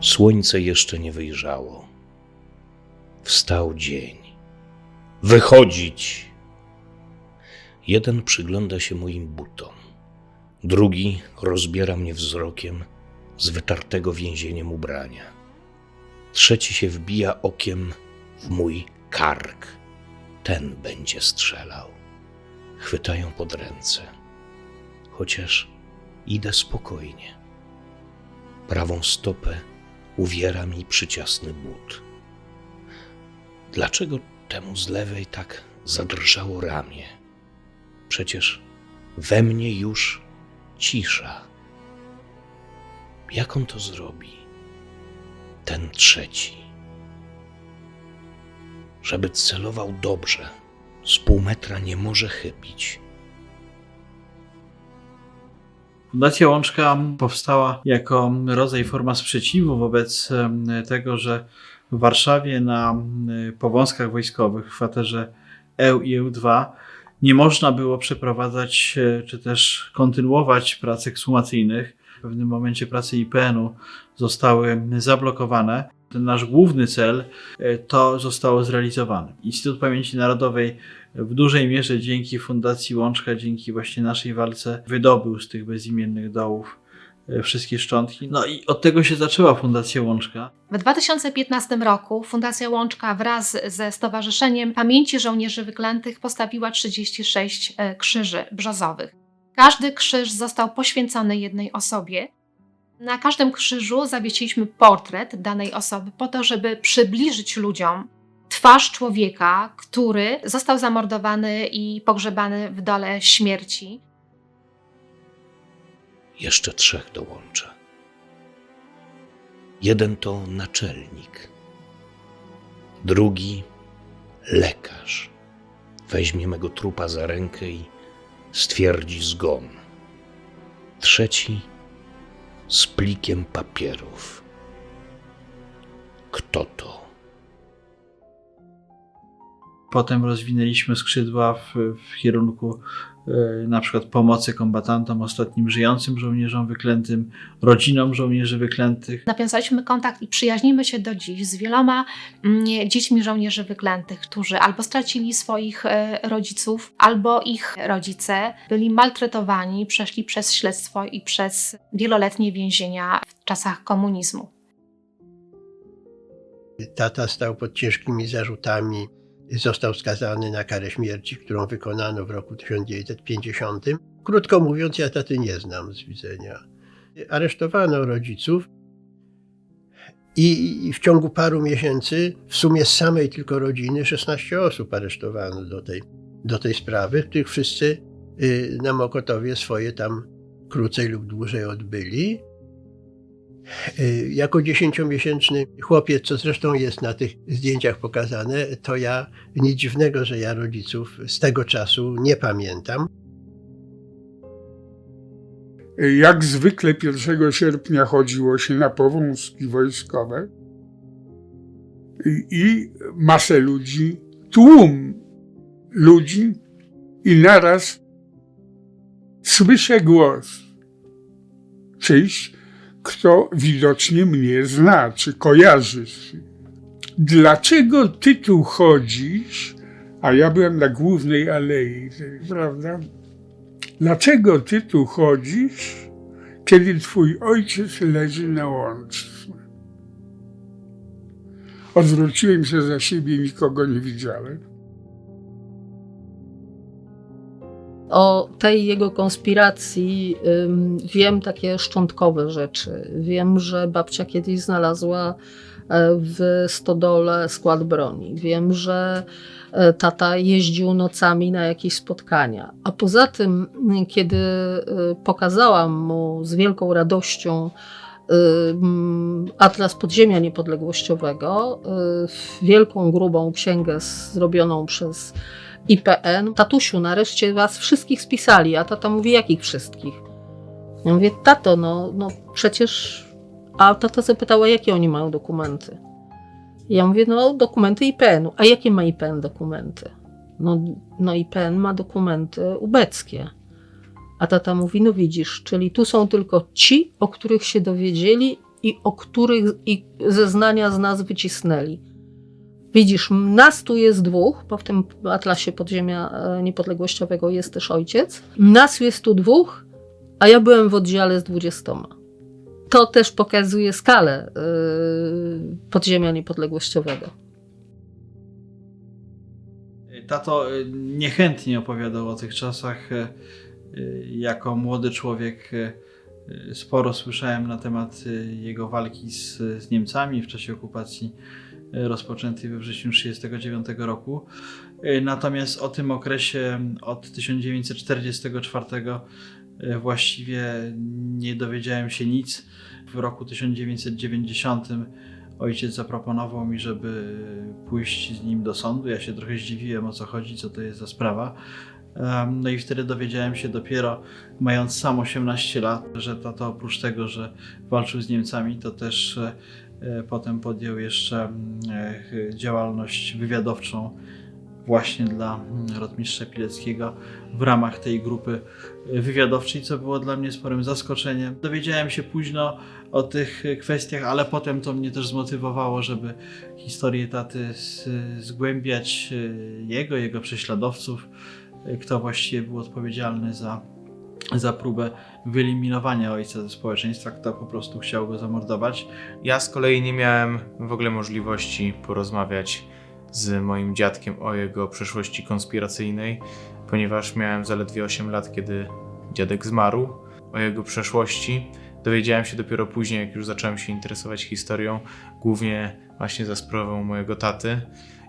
Słońce jeszcze nie wyjrzało. Wstał dzień. Wychodzić! Jeden przygląda się moim butom, drugi rozbiera mnie wzrokiem z wytartego więzieniem ubrania. Trzeci się wbija okiem w mój kark. Ten będzie strzelał. Chwytają pod ręce, chociaż idę spokojnie. Prawą stopę uwiera mi przyciasny but. Dlaczego temu z lewej tak zadrżało ramię? Przecież we mnie już cisza. Jak on to zrobi? Ten trzeci. Żeby celował dobrze, z pół metra nie może chybić. Fundacja Łączka powstała jako rodzaj forma sprzeciwu wobec tego, że w Warszawie na powązkach wojskowych w kwaterze EU i EU2 nie można było przeprowadzać e, czy też kontynuować prac ekshumacyjnych. W pewnym momencie prace IPN-u zostały zablokowane. Ten nasz główny cel e, to zostało zrealizowane. Instytut Pamięci Narodowej w dużej mierze dzięki Fundacji Łączka, dzięki właśnie naszej walce wydobył z tych bezimiennych dołów e, wszystkie szczątki. No i od tego się zaczęła Fundacja Łączka. W 2015 roku Fundacja Łączka wraz ze Stowarzyszeniem Pamięci Żołnierzy Wyklętych postawiła 36 e, krzyży brzozowych. Każdy krzyż został poświęcony jednej osobie. Na każdym krzyżu zawiesiliśmy portret danej osoby po to, żeby przybliżyć ludziom twarz człowieka, który został zamordowany i pogrzebany w dole śmierci. Jeszcze trzech dołączę. Jeden to naczelnik, drugi lekarz. Weźmie mego trupa za rękę i stwierdzi zgon. Trzeci z plikiem papierów. Kto to? Potem rozwinęliśmy skrzydła w, w kierunku na przykład pomocy kombatantom, ostatnim żyjącym żołnierzom wyklętym, rodzinom żołnierzy wyklętych. Nawiązaliśmy kontakt i przyjaźnimy się do dziś z wieloma mm, dziećmi żołnierzy wyklętych, którzy albo stracili swoich e, rodziców, albo ich rodzice byli maltretowani, przeszli przez śledztwo i przez wieloletnie więzienia w czasach komunizmu. Tata stał pod ciężkimi zarzutami. Został skazany na karę śmierci, którą wykonano w roku 1950. Krótko mówiąc, ja taty nie znam z widzenia. Aresztowano rodziców i w ciągu paru miesięcy w sumie z samej tylko rodziny 16 osób aresztowano do tej, do tej sprawy, których wszyscy y, na Mokotowie swoje tam krócej lub dłużej odbyli. Y, Jako dziesięciomiesięczny chłopiec, co zresztą jest na tych zdjęciach pokazane, to ja nic dziwnego, że ja rodziców z tego czasu nie pamiętam. Jak zwykle 1 sierpnia chodziło się na powązki wojskowe i, masę ludzi, tłum ludzi i naraz słyszę głos czyjś, kto widocznie mnie zna, czy kojarzy. Dlaczego ty tu chodzisz, a ja byłem na głównej alei, prawda? Dlaczego ty tu chodzisz, kiedy twój ojciec leży na łączce? Odwróciłem się za siebie, nikogo nie widziałem. O tej jego konspiracji wiem takie szczątkowe rzeczy. Wiem, że babcia kiedyś znalazła e, w stodole skład broni. Wiem, że e, tata jeździł nocami na jakieś spotkania. A poza tym, kiedy e, pokazałam mu z wielką radością Atlas Podziemia Niepodległościowego, wielką, grubą księgę zrobioną przez IPN. Tatusiu, nareszcie was wszystkich spisali. A tata mówi, jakich wszystkich? Ja mówię, tato, no, no przecież... A tata zapytała, jakie oni mają dokumenty. Ja mówię, no dokumenty IPN-u. A jakie ma IPN dokumenty? No, no IPN ma dokumenty ubeckie. A tata mówi, no widzisz, czyli tu są tylko ci, o których się dowiedzieli i o których i zeznania z nas wycisnęli. Widzisz, nas tu jest dwóch, bo w tym atlasie podziemia e, niepodległościowego jest też ojciec. Nas jest tu dwóch, a ja byłem w oddziale z dwudziestoma. To też pokazuje skalę yy, podziemia niepodległościowego. Tato y, niechętnie opowiadał o tych czasach. Jako młody człowiek sporo słyszałem na temat jego walki z, z Niemcami w czasie okupacji rozpoczętej we wrześniu 1939 roku. Y, Natomiast o tym okresie od 1944 y, właściwie nie dowiedziałem się nic. W roku 1990 ojciec zaproponował mi, żeby pójść z nim do sądu. Ja się trochę zdziwiłem o co chodzi, co to jest za sprawa. No i wtedy dowiedziałem się dopiero, mając sam 18 lat, że tato oprócz tego, że walczył z Niemcami, to też e, potem podjął jeszcze mm, e, działalność wywiadowczą właśnie dla mm, rotmistrza Pileckiego w ramach tej grupy e, wywiadowczej, co było dla mnie sporym zaskoczeniem. Dowiedziałem się późno o tych kwestiach, ale potem to mnie też zmotywowało, żeby historię taty zgłębiać, e, jego, jego prześladowców, e, kto właściwie był odpowiedzialny za, za próbę wyeliminowania ojca ze społeczeństwa, kto po prostu chciał go zamordować. Ja z kolei nie miałem w ogóle możliwości porozmawiać z moim dziadkiem o jego przeszłości konspiracyjnej, ponieważ miałem zaledwie 8 lat, kiedy dziadek zmarł. O jego przeszłości dowiedziałem się dopiero później, jak już zacząłem się interesować historią, głównie właśnie za sprawą mojego taty.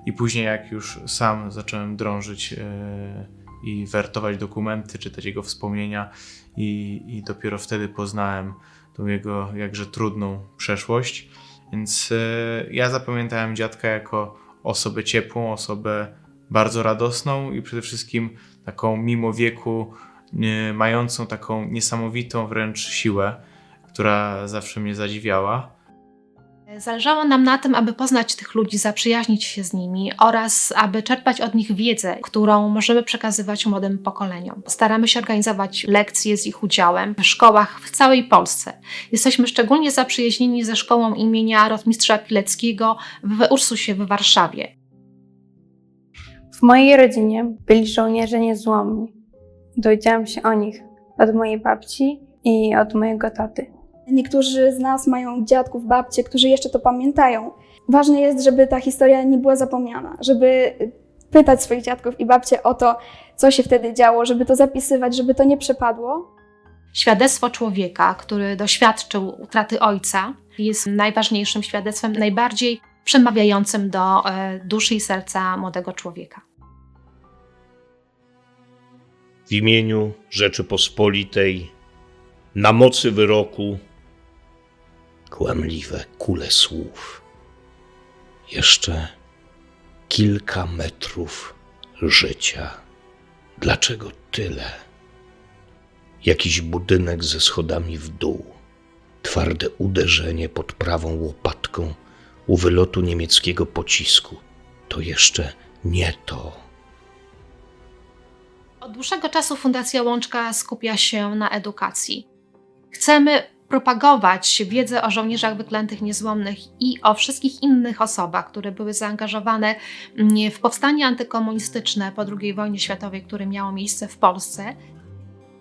I później, jak już sam zacząłem drążyć e, i wertować dokumenty, czytać jego wspomnienia, i, i dopiero wtedy poznałem tą jego jakże trudną przeszłość. Więc e, ja zapamiętałem dziadka jako osobę ciepłą, osobę bardzo radosną i przede wszystkim taką mimo wieku nie, mającą taką niesamowitą wręcz siłę, która zawsze mnie zadziwiała. Zależało nam na tym, aby poznać tych ludzi, zaprzyjaźnić się z nimi oraz aby czerpać od nich wiedzę, którą możemy przekazywać młodym pokoleniom. Staramy się organizować lekcje z ich udziałem w szkołach w całej Polsce. Jesteśmy szczególnie zaprzyjaźnieni ze szkołą imienia rotmistrza Pileckiego w Ursusie w Warszawie. W mojej rodzinie byli żołnierze niezłomni. Dowiedziałam się o nich od mojej babci i od mojego taty. Niektórzy z nas mają dziadków, babcie, którzy jeszcze to pamiętają. Ważne jest, żeby ta historia nie była zapomniana, żeby pytać swoich dziadków i babcie o to, co się wtedy działo, żeby to zapisywać, żeby to nie przepadło. Świadectwo człowieka, który doświadczył utraty ojca, jest najważniejszym świadectwem, najbardziej przemawiającym do e, duszy i serca młodego człowieka. W imieniu Rzeczypospolitej, na mocy wyroku, kłamliwe kule słów. Jeszcze kilka metrów życia. Dlaczego tyle? Jakiś budynek ze schodami w dół, twarde uderzenie pod prawą łopatką u wylotu niemieckiego pocisku. To jeszcze nie to. Od dłuższego czasu Fundacja Łączka skupia się na edukacji. Chcemy propagować wiedzę o żołnierzach wyklętych niezłomnych i o wszystkich innych osobach, które były zaangażowane mm, w powstanie antykomunistyczne po II wojnie światowej, które miało miejsce w Polsce.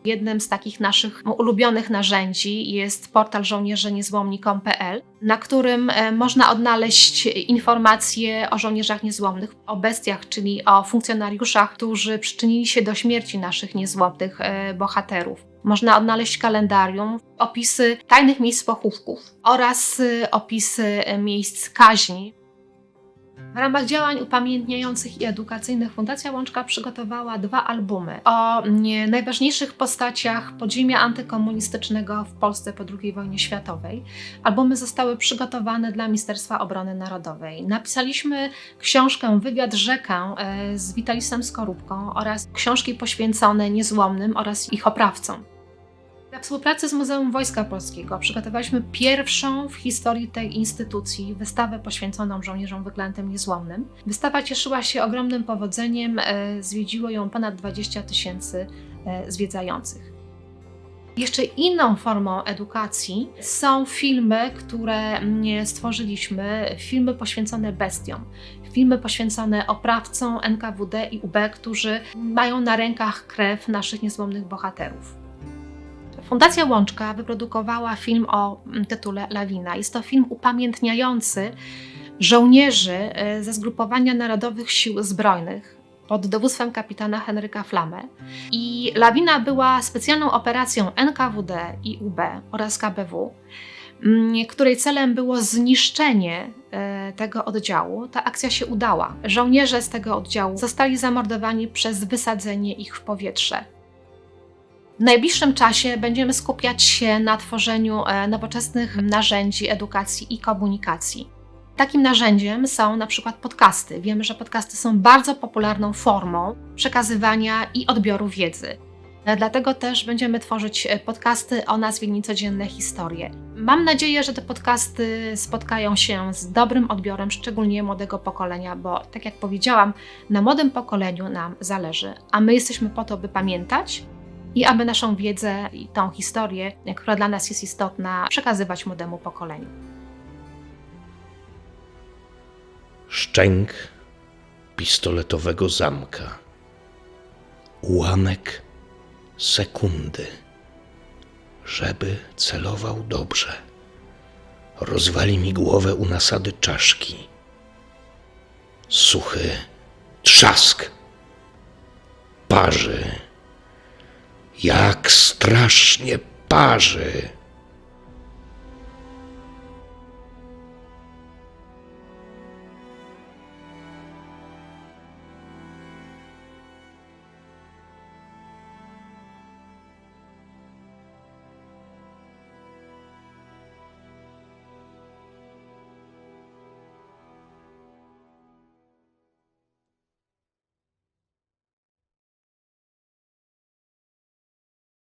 Jednym z takich naszych ulubionych narzędzi jest portal żołnierzeniezłomni.pl, na którym e, można odnaleźć informacje o żołnierzach niezłomnych, o bestiach, czyli o funkcjonariuszach, którzy przyczynili się do śmierci naszych niezłomnych e, bohaterów. Można odnaleźć kalendarium, opisy tajnych miejsc pochówków oraz e, opisy e, miejsc kaźni. W ramach działań upamiętniających i edukacyjnych Fundacja Łączka przygotowała dwa albumy o nie, najważniejszych postaciach podziemia antykomunistycznego w Polsce po II wojnie światowej. Albumy zostały przygotowane dla Ministerstwa Obrony Narodowej. Napisaliśmy książkę Wywiad Rzekę e, z Witalisem Skorupką oraz książki poświęcone niezłomnym oraz ich oprawcom. We współpracy z Muzeum Wojska Polskiego przygotowaliśmy pierwszą w historii tej instytucji wystawę poświęconą żołnierzom wyklętym niezłomnym. Wystawa cieszyła się ogromnym powodzeniem, e, zwiedziło ją ponad 20 tysięcy e, zwiedzających. Jeszcze inną formą edukacji są filmy, które stworzyliśmy, filmy poświęcone bestiom. Filmy poświęcone oprawcom NKWD i UB, którzy mają na rękach krew naszych niezłomnych bohaterów. Fundacja Łączka wyprodukowała film o mm, tytule Lawina. Jest to film upamiętniający żołnierzy e, ze zgrupowania Narodowych Sił Zbrojnych pod dowództwem kapitana Henryka Flamy. I Lawina była specjalną operacją NKWD i UB oraz KBW, mm, której celem było zniszczenie e, tego oddziału. Ta akcja się udała. Żołnierze z tego oddziału zostali zamordowani przez wysadzenie ich w powietrze. W najbliższym czasie będziemy skupiać się na tworzeniu e, nowoczesnych narzędzi edukacji i komunikacji. Takim narzędziem są na przykład podcasty. Wiemy, że podcasty są bardzo popularną formą przekazywania i odbioru wiedzy. E, Dlatego też będziemy tworzyć e, podcasty o nazwie Niecodzienne Historie. Mam nadzieję, że te podcasty spotkają się z dobrym odbiorem, szczególnie młodego pokolenia, bo tak jak powiedziałam, na młodym pokoleniu nam zależy, a my jesteśmy po to, by pamiętać i aby naszą wiedzę i tą historię, która dla nas jest istotna, przekazywać młodemu pokoleniu. Szczęk pistoletowego zamka. Ułamek sekundy, żeby celował dobrze. Rozwali mi głowę u nasady czaszki. Suchy trzask. Parzy. Jak strasznie parzy.